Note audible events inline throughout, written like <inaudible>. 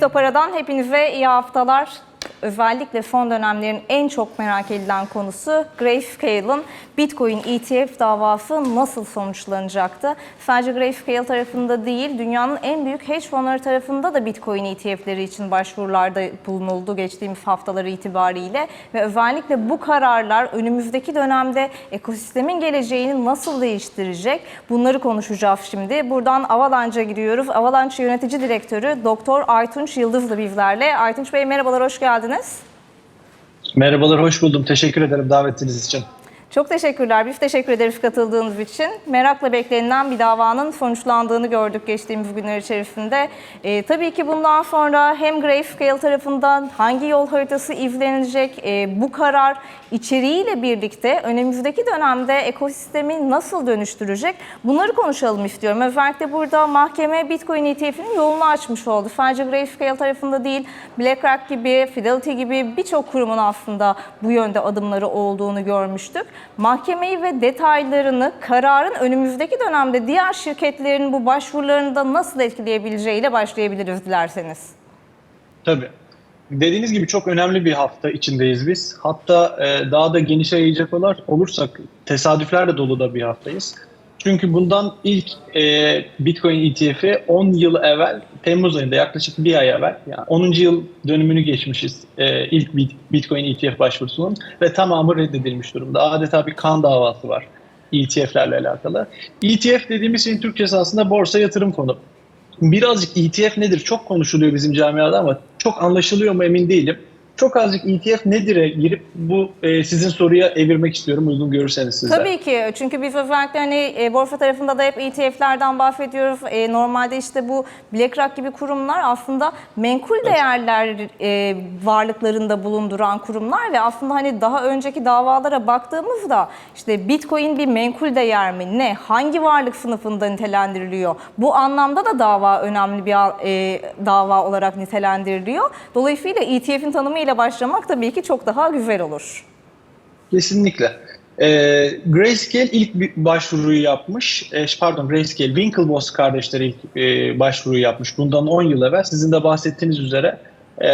Kripto Para'dan hepinize iyi haftalar. Özellikle son dönemlerin en çok merak edilen konusu Grayscale'ın Bitcoin ETF davası nasıl sonuçlanacaktı? Sadece Grayscale tarafında değil, dünyanın en büyük hedge fonları tarafında da Bitcoin ETF'leri için başvurularda bulunuldu geçtiğimiz haftaları itibariyle ve özellikle bu kararlar önümüzdeki dönemde ekosistemin geleceğini nasıl değiştirecek? Bunları konuşacağız şimdi. Buradan Avalanche'a giriyoruz. Avalanche Yönetici Direktörü Doktor Aytunç Yıldız'la bizlerle. Aytunç Bey merhabalar, hoş geldiniz. Merhabalar, hoş buldum. Teşekkür ederim davetiniz için. Çok teşekkürler. Biz teşekkür ederiz katıldığınız için. Merakla beklenilen bir davanın sonuçlandığını gördük geçtiğimiz günler içerisinde. Ee, tabii ki bundan sonra hem Grayscale tarafından hangi yol haritası izlenecek, e, bu karar içeriğiyle birlikte önümüzdeki dönemde ekosistemi nasıl dönüştürecek bunları konuşalım istiyorum. Özellikle burada mahkeme Bitcoin ETF'inin yolunu açmış oldu. Sadece Grayscale tarafında değil, BlackRock gibi, Fidelity gibi birçok kurumun aslında bu yönde adımları olduğunu görmüştük. Mahkemeyi ve detaylarını kararın önümüzdeki dönemde diğer şirketlerin bu başvurularını da nasıl etkileyebileceğiyle başlayabiliriz dilerseniz. Tabii. Dediğiniz gibi çok önemli bir hafta içindeyiz biz. Hatta e, daha da genişe yayacak olursak tesadüflerle dolu da bir haftayız. Çünkü bundan ilk e, Bitcoin ETF'i 10 yıl evvel, Temmuz ayında yaklaşık bir ay evvel, yani 10. yıl dönümünü geçmişiz e, ilk Bit- Bitcoin ETF başvurusunun ve tamamı reddedilmiş durumda. Adeta bir kan davası var ETF'lerle alakalı. ETF dediğimiz şeyin Türkçesi aslında borsa yatırım fonu. Birazcık ETF nedir çok konuşuluyor bizim camiada ama çok anlaşılıyor mu emin değilim. Çok azıcık ETF nedir'e girip bu e, sizin soruya evirmek istiyorum uygun görürseniz sizler. Tabii ki çünkü biz özellikle hani e, borsa tarafında da hep ETF'lerden bahsediyoruz. E, normalde işte bu BlackRock gibi kurumlar aslında menkul değerler e, varlıklarında bulunduran kurumlar ve aslında hani daha önceki davalara baktığımızda işte Bitcoin bir menkul değer mi? Ne? Hangi varlık sınıfında nitelendiriliyor? Bu anlamda da dava önemli bir e, dava olarak nitelendiriliyor. Dolayısıyla ETF'in tanımıyla başlamak tabii ki çok daha güzel olur. Kesinlikle. E, Grayscale ilk bir başvuruyu yapmış. E, pardon Grayscale, Winklevoss kardeşleri ilk e, başvuruyu yapmış. Bundan 10 yıl evvel. Sizin de bahsettiğiniz üzere e,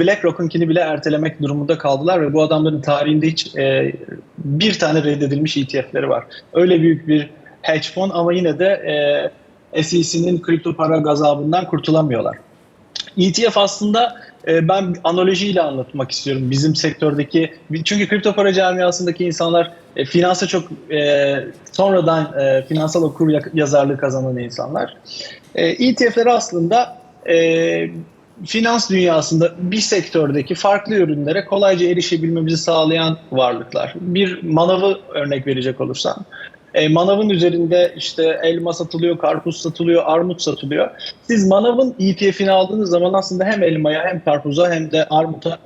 BlackRock'unkini bile ertelemek durumunda kaldılar ve bu adamların tarihinde hiç e, bir tane reddedilmiş ETF'leri var. Öyle büyük bir hedge fon ama yine de e, SEC'nin kripto para gazabından kurtulamıyorlar. ETF aslında e, ben analojiyle anlatmak istiyorum bizim sektördeki çünkü kripto para camiasındaki insanlar e, finansa çok e, sonradan e, finansal okur yazarlığı kazanan insanlar. E, ETF'ler aslında finans dünyasında bir sektördeki farklı ürünlere kolayca erişebilmemizi sağlayan varlıklar. Bir manavı örnek verecek olursam. E, manavın üzerinde işte elma satılıyor, karpuz satılıyor, armut satılıyor. Siz manavın ETF'ini aldığınız zaman aslında hem elmaya hem karpuza hem de armuta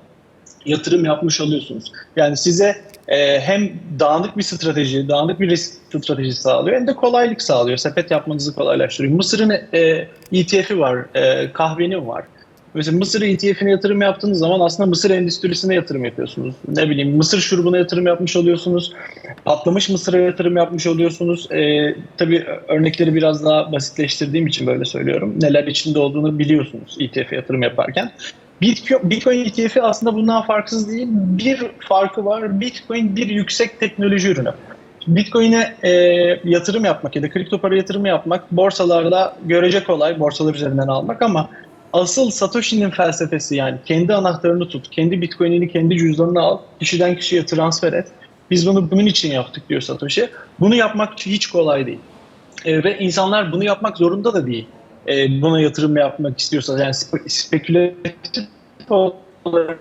yatırım yapmış oluyorsunuz. Yani size e, hem dağınık bir strateji, dağınık bir risk stratejisi sağlıyor hem de kolaylık sağlıyor. Sepet yapmanızı kolaylaştırıyor. Mısır'ın e, ETF'i var, e, kahvenin var. Mesela Mısır ETF'ine yatırım yaptığınız zaman aslında Mısır endüstrisine yatırım yapıyorsunuz. Ne bileyim Mısır şurubuna yatırım yapmış oluyorsunuz. Patlamış Mısır'a yatırım yapmış oluyorsunuz. Ee, tabii örnekleri biraz daha basitleştirdiğim için böyle söylüyorum. Neler içinde olduğunu biliyorsunuz ETF yatırım yaparken. Bitcoin, ETF'i aslında bundan farksız değil. Bir farkı var. Bitcoin bir yüksek teknoloji ürünü. Bitcoin'e e, yatırım yapmak ya da kripto para yatırımı yapmak borsalarla görece kolay. Borsalar üzerinden almak ama asıl Satoshi'nin felsefesi yani kendi anahtarını tut, kendi Bitcoin'ini kendi cüzdanına al, kişiden kişiye transfer et. Biz bunu bunun için yaptık diyor Satoshi. Bunu yapmak hiç kolay değil. E, ve insanlar bunu yapmak zorunda da değil. E, buna yatırım yapmak istiyorsa yani spe- spekülatif olarak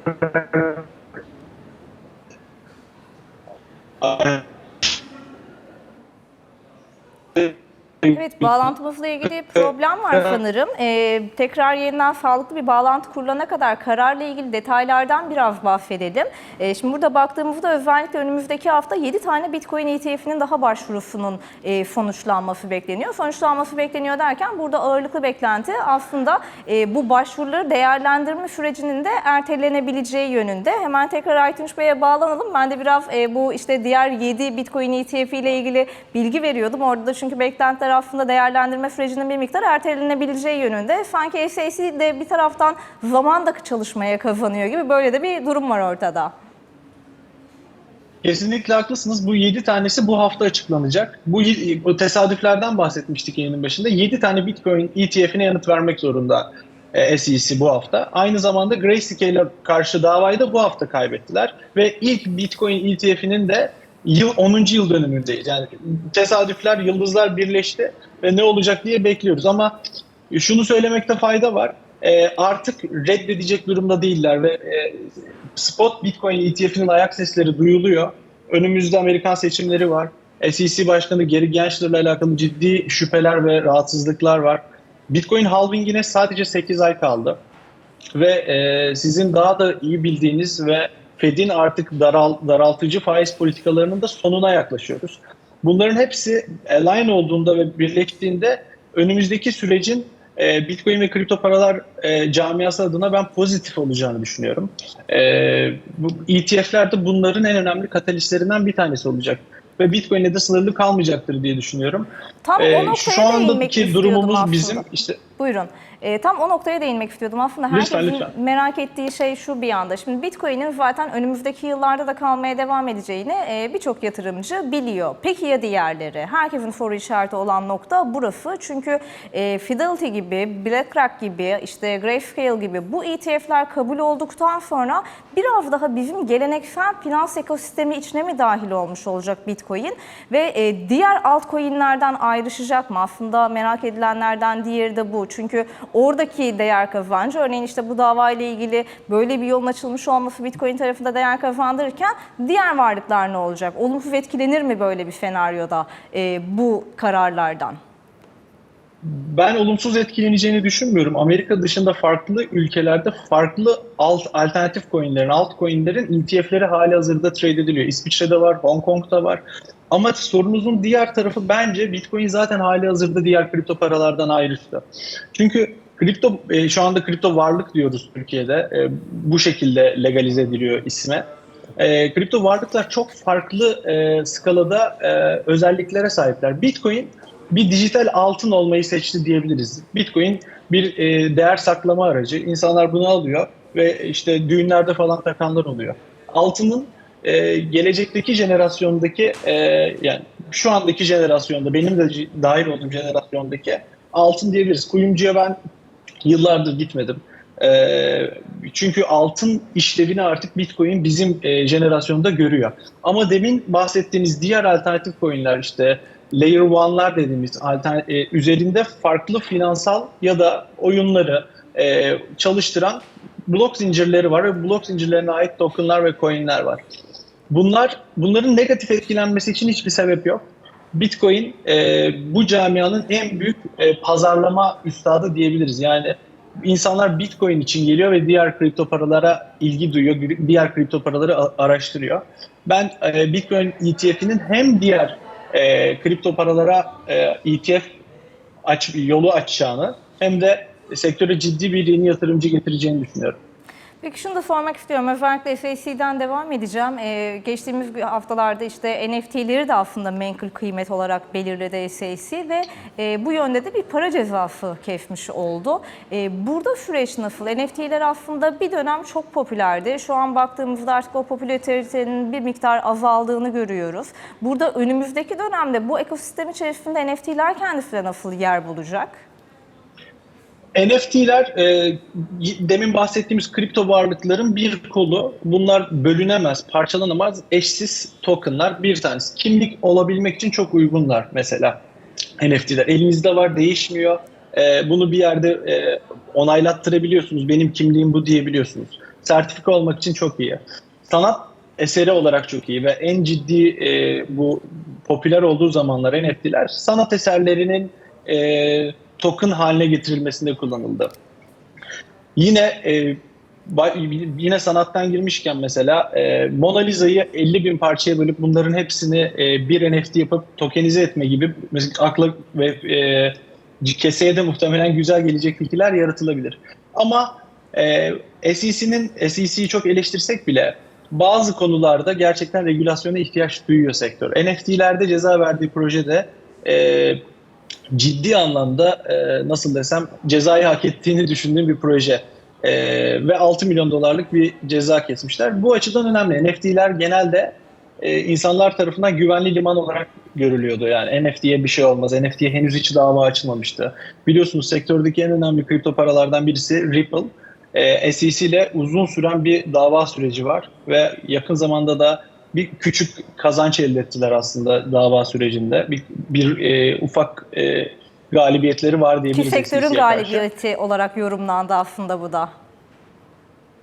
Evet, bağlantımızla ilgili <laughs> problem var sanırım. Ee, tekrar yeniden sağlıklı bir bağlantı kurulana kadar kararla ilgili detaylardan biraz bahsedelim. Ee, şimdi burada baktığımızda özellikle önümüzdeki hafta 7 tane Bitcoin ETF'inin daha başvurusunun e, sonuçlanması bekleniyor. Sonuçlanması bekleniyor derken burada ağırlıklı beklenti aslında e, bu başvuruları değerlendirme sürecinin de ertelenebileceği yönünde. Hemen tekrar Aytunç Bey'e bağlanalım. Ben de biraz e, bu işte diğer 7 Bitcoin ETF ile ilgili bilgi veriyordum. Orada da çünkü beklentiler NFT'ler aslında değerlendirme sürecinin bir miktar ertelenebileceği yönünde. Sanki SEC de bir taraftan zaman da çalışmaya kazanıyor gibi böyle de bir durum var ortada. Kesinlikle haklısınız. Bu 7 tanesi bu hafta açıklanacak. Bu, tesadüflerden bahsetmiştik yayının başında. 7 tane Bitcoin ETF'ine yanıt vermek zorunda e, SEC bu hafta. Aynı zamanda Grayscale'e karşı davayı da bu hafta kaybettiler. Ve ilk Bitcoin ETF'inin de yıl 10. yıl dönümündeyiz. Yani tesadüfler, yıldızlar birleşti ve ne olacak diye bekliyoruz. Ama şunu söylemekte fayda var. E, artık reddedecek durumda değiller ve e, spot Bitcoin ETF'inin ayak sesleri duyuluyor. Önümüzde Amerikan seçimleri var. SEC Başkanı Gary Gensler'la alakalı ciddi şüpheler ve rahatsızlıklar var. Bitcoin halvingine sadece 8 ay kaldı. Ve e, sizin daha da iyi bildiğiniz ve Fed'in artık daral, daraltıcı faiz politikalarının da sonuna yaklaşıyoruz. Bunların hepsi align olduğunda ve birleştiğinde önümüzdeki sürecin e, Bitcoin ve kripto paralar e, camiası adına ben pozitif olacağını düşünüyorum. E, bu ETF'ler de bunların en önemli katalistlerinden bir tanesi olacak. Ve Bitcoin'e de sınırlı kalmayacaktır diye düşünüyorum. Tam o E, noktaya şu andaki durumumuz aslında. bizim işte Buyurun. Ee, tam o noktaya değinmek istiyordum. Aslında Lütfen, herkesin lütfen. merak ettiği şey şu bir anda. Şimdi Bitcoin'in zaten önümüzdeki yıllarda da kalmaya devam edeceğini e, birçok yatırımcı biliyor. Peki ya diğerleri? Herkesin soru işareti olan nokta burası. Çünkü e, Fidelity gibi, BlackRock gibi, işte Grayscale gibi bu ETF'ler kabul olduktan sonra biraz daha bizim geleneksel finans ekosistemi içine mi dahil olmuş olacak Bitcoin? Ve e, diğer altcoin'lerden ayrışacak mı? Aslında merak edilenlerden diğeri de bu. Çünkü oradaki değer kazancı, örneğin işte bu davayla ilgili böyle bir yolun açılmış olması Bitcoin tarafında değer kazandırırken diğer varlıklar ne olacak? Olumsuz etkilenir mi böyle bir senaryoda e, bu kararlardan? Ben olumsuz etkileneceğini düşünmüyorum. Amerika dışında farklı ülkelerde farklı alt alternatif coinlerin, altcoinlerin ETF'leri hali hazırda trade ediliyor. İsviçre'de var, Hong Kong'da var. Ama sorunuzun diğer tarafı bence Bitcoin zaten hali hazırda diğer kripto paralardan ayrıştı. Çünkü kripto e, şu anda kripto varlık diyoruz Türkiye'de. E, bu şekilde legalize ediliyor isme. E, kripto varlıklar çok farklı e, skalada e, özelliklere sahipler. Bitcoin bir dijital altın olmayı seçti diyebiliriz. Bitcoin bir e, değer saklama aracı. İnsanlar bunu alıyor ve işte düğünlerde falan takanlar oluyor. Altının e, gelecekteki jenerasyondaki e, yani şu andaki jenerasyonda benim de dahil olduğum jenerasyondaki altın diyebiliriz. Kuyumcuya ben yıllardır gitmedim. E, çünkü altın işlevini artık Bitcoin bizim e, jenerasyonda görüyor. Ama demin bahsettiğimiz diğer alternatif coinler işte Layer 1'lar dediğimiz e, üzerinde farklı finansal ya da oyunları e, çalıştıran blok zincirleri var ve blok zincirlerine ait tokenlar ve coinler var. Bunlar bunların negatif etkilenmesi için hiçbir sebep yok. Bitcoin e, bu camianın en büyük e, pazarlama üstadı diyebiliriz. Yani insanlar Bitcoin için geliyor ve diğer kripto paralara ilgi duyuyor, diğer kripto paraları araştırıyor. Ben e, Bitcoin ETF'inin hem diğer e, kripto paralara e, ETF aç, yolu açacağını hem de sektöre ciddi bir yeni yatırımcı getireceğini düşünüyorum. Peki şunu da sormak istiyorum. Özellikle SEC'den devam edeceğim. Ee, geçtiğimiz haftalarda işte NFT'leri de aslında menkul kıymet olarak belirledi SEC ve e, bu yönde de bir para cezası kesmiş oldu. E, burada süreç nasıl? NFT'ler aslında bir dönem çok popülerdi. Şu an baktığımızda artık o popülaritenin bir miktar azaldığını görüyoruz. Burada önümüzdeki dönemde bu ekosistem içerisinde NFT'ler kendisine nasıl yer bulacak? NFT'ler e, demin bahsettiğimiz kripto varlıkların bir kolu. Bunlar bölünemez, parçalanamaz, eşsiz tokenlar bir tanesi. Kimlik olabilmek için çok uygunlar mesela NFT'ler. Elinizde var, değişmiyor. E, bunu bir yerde e, onaylattırabiliyorsunuz. Benim kimliğim bu diyebiliyorsunuz. Sertifika olmak için çok iyi. Sanat eseri olarak çok iyi ve en ciddi e, bu popüler olduğu zamanlar NFT'ler sanat eserlerinin e, token haline getirilmesinde kullanıldı. Yine e, yine sanattan girmişken mesela e, Mona Lisa'yı 50 bin parçaya bölüp bunların hepsini e, bir NFT yapıp tokenize etme gibi mesela akla ve e, keseye de muhtemelen güzel gelecek fikirler yaratılabilir. Ama e, SEC'nin SEC'yi çok eleştirsek bile bazı konularda gerçekten regülasyona ihtiyaç duyuyor sektör. NFT'lerde ceza verdiği projede e, ciddi anlamda e, nasıl desem cezayı hak ettiğini düşündüğüm bir proje. E, ve 6 milyon dolarlık bir ceza kesmişler. Bu açıdan önemli. NFT'ler genelde e, insanlar tarafından güvenli liman olarak görülüyordu. Yani NFT'ye bir şey olmaz. NFT'ye henüz hiç dava açılmamıştı. Biliyorsunuz sektördeki en önemli kripto paralardan birisi Ripple. E, SEC ile uzun süren bir dava süreci var ve yakın zamanda da bir küçük kazanç elde ettiler aslında dava sürecinde. Bir, bir e, ufak e, galibiyetleri var Ki diyebiliriz. sektörün SEC'ye karşı. galibiyeti olarak yorumlandı aslında bu da.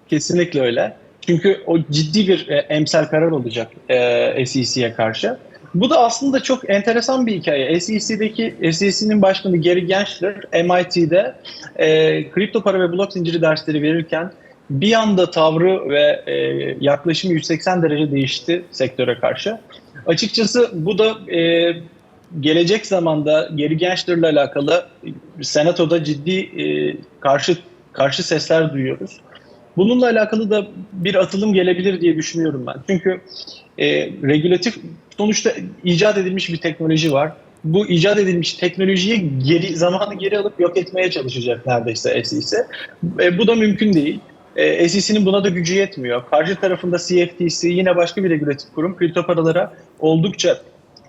Kesinlikle öyle. Çünkü o ciddi bir e, emsal karar olacak e, SEC'ye karşı. Bu da aslında çok enteresan bir hikaye. SEC'deki SEC'nin başkanı Gary Gensler MIT'de e, kripto para ve blok zinciri dersleri verirken bir anda tavrı ve e, yaklaşımı 180 derece değişti sektöre karşı. Açıkçası bu da e, gelecek zamanda Gary Gensler'la alakalı senatoda ciddi e, karşı karşı sesler duyuyoruz. Bununla alakalı da bir atılım gelebilir diye düşünüyorum ben. Çünkü e, regülatif sonuçta icat edilmiş bir teknoloji var. Bu icat edilmiş teknolojiyi geri zamanı geri alıp yok etmeye çalışacak neredeyse SEC. E, bu da mümkün değil. E, SEC'nin buna da gücü yetmiyor. Karşı tarafında CFTC yine başka bir regülatif kurum kripto paralara oldukça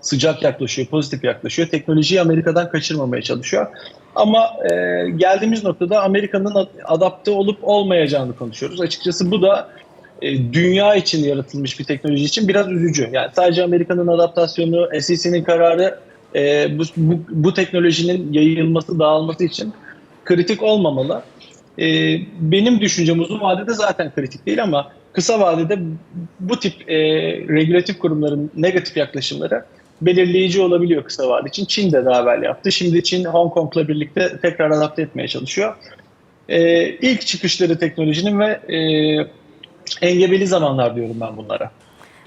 sıcak yaklaşıyor, pozitif yaklaşıyor. Teknolojiyi Amerika'dan kaçırmamaya çalışıyor. Ama e, geldiğimiz noktada Amerika'nın ad- adapte olup olmayacağını konuşuyoruz. Açıkçası bu da e, dünya için yaratılmış bir teknoloji için biraz üzücü. Yani sadece Amerika'nın adaptasyonu, SEC'nin kararı e, bu, bu, bu teknolojinin yayılması, dağılması için kritik olmamalı. E, benim düşüncem uzun vadede zaten kritik değil ama kısa vadede bu tip e, regülatif kurumların negatif yaklaşımları belirleyici olabiliyor kısa vade için. Çin de daha evvel yaptı. Şimdi Çin Hong Kong'la birlikte tekrar adapte etmeye çalışıyor. Ee, ilk çıkışları teknolojinin ve e, engebeli zamanlar diyorum ben bunlara.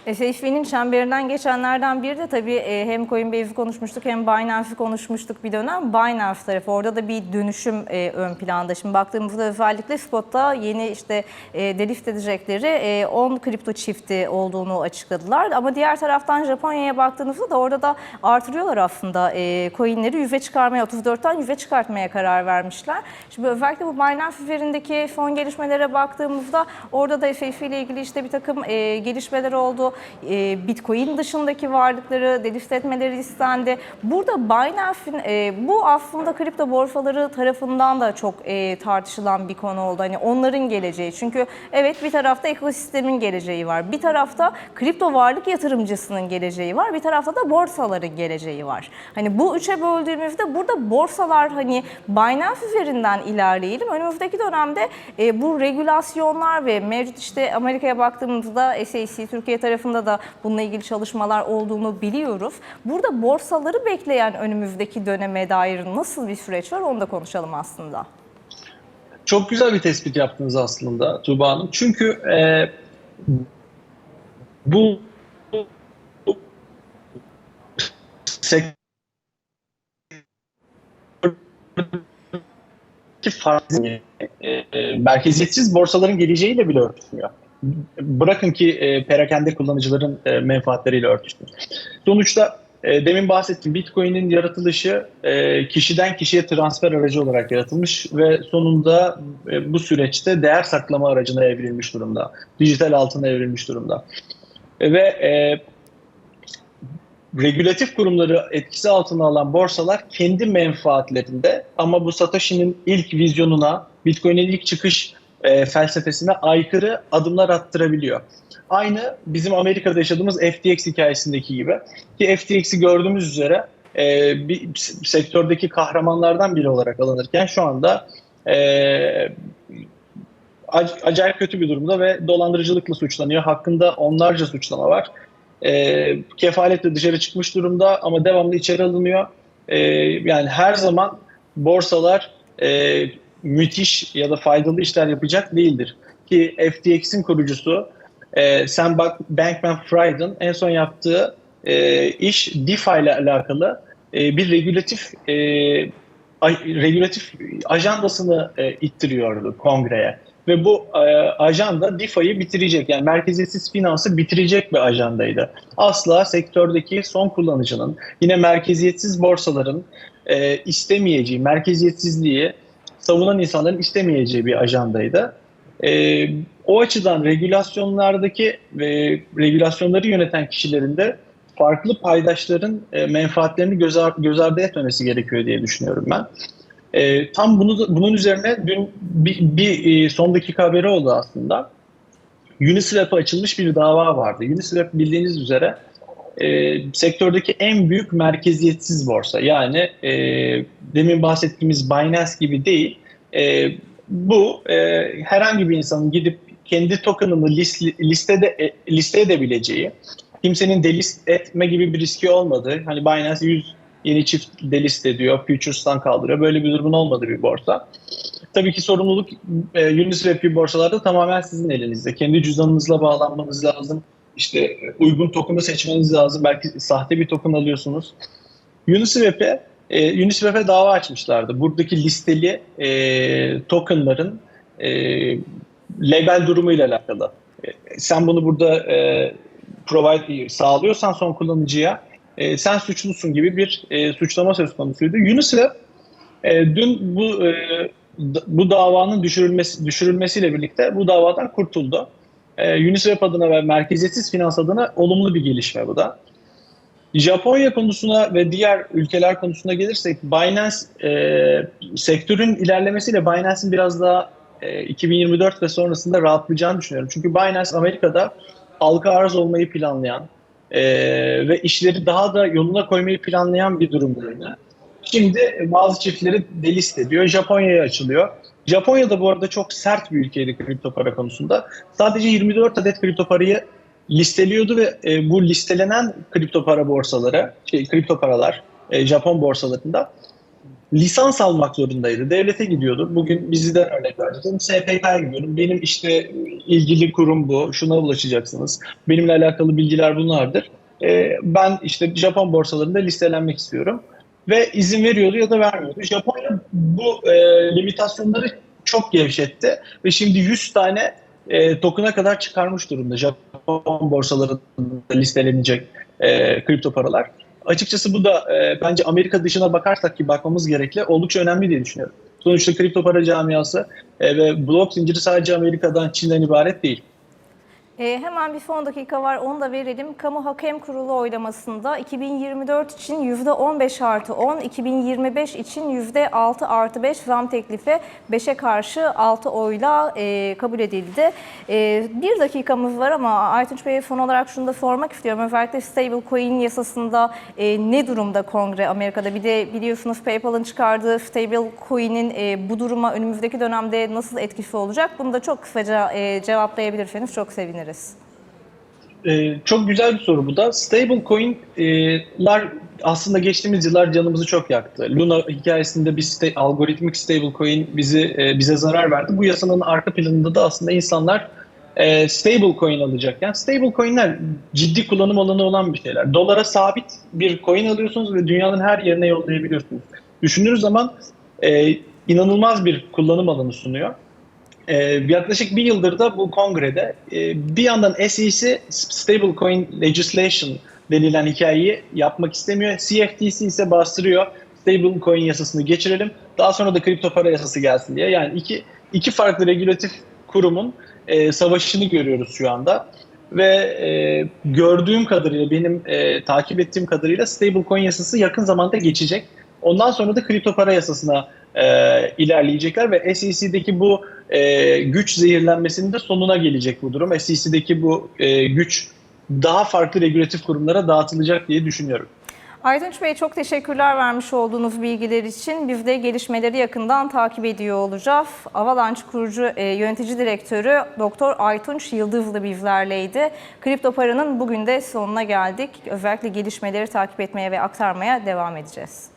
SHV'nin çemberinden geçenlerden biri de tabii e, hem Coinbase'i konuşmuştuk hem Binance'i konuşmuştuk bir dönem. Binance tarafı orada da bir dönüşüm e, ön planda. Şimdi baktığımızda özellikle spotta yeni işte e, delift edecekleri e, 10 kripto çifti olduğunu açıkladılar. Ama diğer taraftan Japonya'ya baktığınızda da orada da artırıyorlar aslında coinleri yüze çıkarmaya 34'ten yüze çıkartmaya karar vermişler. Şimdi özellikle bu Binance üzerindeki son gelişmelere baktığımızda orada da SHV ile ilgili işte bir takım gelişmeler oldu. E, Bitcoin dışındaki varlıkları delist etmeleri istendi. Burada Binance'in e, bu aslında kripto borsaları tarafından da çok e, tartışılan bir konu oldu. Hani onların geleceği. Çünkü evet bir tarafta ekosistemin geleceği var. Bir tarafta kripto varlık yatırımcısının geleceği var. Bir tarafta da borsaların geleceği var. Hani bu üçe böldüğümüzde burada borsalar hani Binance üzerinden ilerleyelim. Önümüzdeki dönemde e, bu regülasyonlar ve mevcut işte Amerika'ya baktığımızda SEC Türkiye tarafında da bununla ilgili çalışmalar olduğunu biliyoruz. Burada borsaları bekleyen önümüzdeki döneme dair nasıl bir süreç var onu da konuşalım aslında. Çok güzel bir tespit yaptınız aslında Tuğba Hanım. Çünkü e, bu sektör farklı e, merkeziyetsiz borsaların geleceğiyle bile örtüşmüyor. Bırakın ki e, perakende kullanıcıların e, menfaatleriyle örtüşsün. Sonuçta e, demin bahsettim Bitcoin'in yaratılışı e, kişiden kişiye transfer aracı olarak yaratılmış ve sonunda e, bu süreçte değer saklama aracına evrilmiş durumda. Dijital altına evrilmiş durumda. E, ve e, regülatif kurumları etkisi altına alan borsalar kendi menfaatlerinde ama bu Satoshi'nin ilk vizyonuna, Bitcoin'in ilk çıkış e, felsefesine aykırı adımlar attırabiliyor. Aynı bizim Amerika'da yaşadığımız FTX hikayesindeki gibi. Ki FTX'i gördüğümüz üzere e, bir sektördeki kahramanlardan biri olarak alınırken şu anda e, ac- acayip kötü bir durumda ve dolandırıcılıkla suçlanıyor. Hakkında onlarca suçlama var. E, kefaletle dışarı çıkmış durumda ama devamlı içeri alınıyor. E, yani her zaman borsalar e, müthiş ya da faydalı işler yapacak değildir. Ki FTX'in kurucusu e, Sam Bankman-Fried'in en son yaptığı e, iş DeFi ile alakalı e, bir regülatif e, regülatif ajandasını e, ittiriyordu kongreye. ve bu e, ajanda DeFi'yi bitirecek yani merkeziyetsiz finansı bitirecek bir ajandaydı. Asla sektördeki son kullanıcının yine merkeziyetsiz borsaların e, istemeyeceği, merkeziyetsizliği savunan insanların istemeyeceği bir ajandaydı. E, o açıdan regülasyonlardaki ve regülasyonları yöneten kişilerin de farklı paydaşların e, menfaatlerini göz, ar- göz ardı etmemesi gerekiyor diye düşünüyorum ben. E, tam bunu da- bunun üzerine dün bir, bir e, son dakika haberi oldu aslında. Uniswap'a açılmış bir dava vardı. Uniswap bildiğiniz üzere e, sektördeki en büyük merkeziyetsiz borsa. Yani e, demin bahsettiğimiz Binance gibi değil. E, bu e, herhangi bir insanın gidip kendi token'ını list, listede e, liste edebileceği, kimsenin delist etme gibi bir riski olmadığı, hani Binance 100 yeni çift delist ediyor, futures'tan kaldırıyor. Böyle bir durumun olmadığı bir borsa. Tabii ki sorumluluk e, Uniswap gibi borsalarda tamamen sizin elinizde. Kendi cüzdanınızla bağlanmanız lazım. İşte e, uygun token'ı seçmeniz lazım. Belki sahte bir token alıyorsunuz. Uniswap'e e, Uniswap'e dava açmışlardı. Buradaki listeli e, tokenların e, legal durumuyla alakalı. E, sen bunu burada e, provide sağlıyorsan son kullanıcıya e, sen suçlusun gibi bir e, suçlama söz konusuydu. Uniswap e, dün bu e, bu davanın düşürülmesi düşürülmesiyle birlikte bu davadan kurtuldu. E, Uniswap adına ve merkeziyetsiz finans adına olumlu bir gelişme bu da. Japonya konusuna ve diğer ülkeler konusuna gelirsek Binance e, sektörün ilerlemesiyle Binance'in biraz daha e, 2024 ve sonrasında rahatlayacağını düşünüyorum. Çünkü Binance Amerika'da halka arz olmayı planlayan e, ve işleri daha da yoluna koymayı planlayan bir durumdaydı. Şimdi bazı çiftleri delist ediyor. Japonya'ya açılıyor. Japonya da bu arada çok sert bir ülkeydi kripto para konusunda. Sadece 24 adet kripto parayı listeliyordu ve e, bu listelenen kripto para borsaları, şey, kripto paralar e, Japon borsalarında lisans almak zorundaydı. Devlete gidiyordu. Bugün bizden örnek verdim. SPK'ya gidiyorum. Benim işte ilgili kurum bu. Şuna ulaşacaksınız. Benimle alakalı bilgiler bunlardır. E, ben işte Japon borsalarında listelenmek istiyorum. Ve izin veriyordu ya da vermiyordu. Japonya bu e, limitasyonları çok gevşetti. Ve şimdi 100 tane e, token'a kadar çıkarmış durumda Japon borsalarında listelenecek e, kripto paralar. Açıkçası bu da e, bence Amerika dışına bakarsak ki bakmamız gerekli oldukça önemli diye düşünüyorum. Sonuçta kripto para camiası e, ve blok zinciri sadece Amerika'dan, Çin'den ibaret değil. E, hemen bir son dakika var onu da verelim. Kamu Hakem Kurulu oylamasında 2024 için %15 artı 10, 2025 için %6 artı 5 zam teklifi 5'e karşı 6 oyla e, kabul edildi. E, bir dakikamız var ama Aytunç Bey'e son olarak şunu da sormak istiyorum. Özellikle stablecoin yasasında e, ne durumda kongre Amerika'da? Bir de biliyorsunuz PayPal'ın çıkardığı stablecoin'in e, bu duruma önümüzdeki dönemde nasıl etkisi olacak? Bunu da çok kısaca e, cevaplayabilirseniz çok seviniriz. Ee, çok güzel bir soru bu da. Stablecoin'ler aslında geçtiğimiz yıllar canımızı çok yaktı. Luna hikayesinde bir sta- algoritmik stablecoin bizi e, bize zarar verdi. Bu yasanın arka planında da aslında insanlar e, stablecoin alacakken stablecoin'ler ciddi kullanım alanı olan bir şeyler. Dolara sabit bir coin alıyorsunuz ve dünyanın her yerine yollayabiliyorsunuz. Düşündüğünüz zaman e, inanılmaz bir kullanım alanı sunuyor. Ee, yaklaşık bir yıldır da bu kongrede e, bir yandan SEC Stablecoin Legislation denilen hikayeyi yapmak istemiyor. CFTC ise bastırıyor. Stablecoin yasasını geçirelim. Daha sonra da kripto para yasası gelsin diye. Yani iki, iki farklı regülatif kurumun e, savaşını görüyoruz şu anda. Ve e, gördüğüm kadarıyla, benim e, takip ettiğim kadarıyla stablecoin yasası yakın zamanda geçecek. Ondan sonra da kripto para yasasına e, ilerleyecekler ve SEC'deki bu e, güç zehirlenmesinin de sonuna gelecek bu durum. SEC'deki bu e, güç daha farklı regülatif kurumlara dağıtılacak diye düşünüyorum. Aytunç Bey çok teşekkürler vermiş olduğunuz bilgiler için. Biz de gelişmeleri yakından takip ediyor olacağız. Avalanche kurucu e, yönetici direktörü Doktor Aytunç Yıldızlı bizlerleydi. Kripto paranın bugün de sonuna geldik. Özellikle gelişmeleri takip etmeye ve aktarmaya devam edeceğiz.